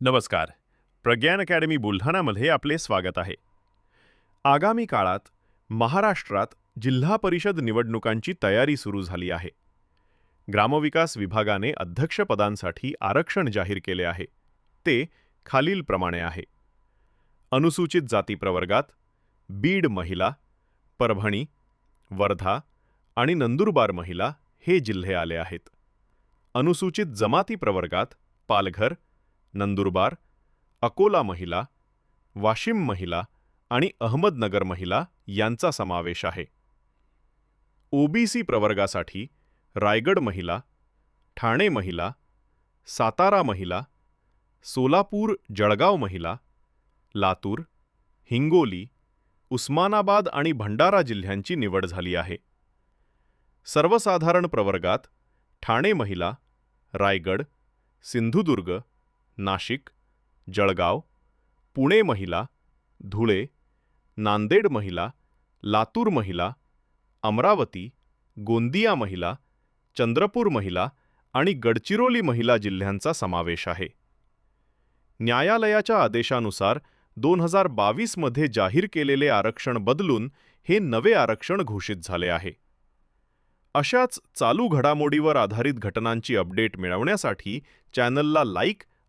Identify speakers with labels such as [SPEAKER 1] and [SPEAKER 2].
[SPEAKER 1] नमस्कार. प्रज्ञान अकॅडमी बुलढाणामध्ये आपले स्वागत आहे. आगामी काळात महाराष्ट्रात जिल्हा परिषद निवडणुकांची तयारी सुरू झाली आहे. ग्रामविकास विभागाने अध्यक्षपदांसाठी आरक्षण जाहीर केले आहे. ते खालीलप्रमाणे आहे. अनुसूचित जाती प्रवर्गात बीड महिला परभणी वर्धा आणि नंदुरबार महिला हे जिल्हे आले आहेत. अनुसूचित जमाती प्रवर्गात पालघर नंदुरबार अकोला महिला वाशिम महिला आणि अहमदनगर महिला यांचा समावेश आहे. ओबीसी प्रवर्गासाठी रायगड महिला ठाणे महिला सातारा महिला सोलापूर जळगाव महिला लातूर हिंगोली उस्मानाबाद आणि भंडारा जिल्ह्यांची निवड झाली आहे. सर्वसाधारण प्रवर्गात ठाणे महिला रायगड सिंधुदुर्ग नाशिक जळगाव पुणे महिला धुळे नांदेड महिला लातूर महिला अमरावती गोंदिया महिला चंद्रपूर महिला आणि गडचिरोली महिला जिल्ह्यांचा समावेश आहे. न्यायालयाच्या आदेशानुसार दोन हजार बावीसमध्ये जाहीर केलेले आरक्षण बदलून हे नवे आरक्षण घोषित झाले आहे. अशाच चालू घडामोडीवर आधारित घटनांची अपडेट मिळवण्यासाठी चॅनलला लाईक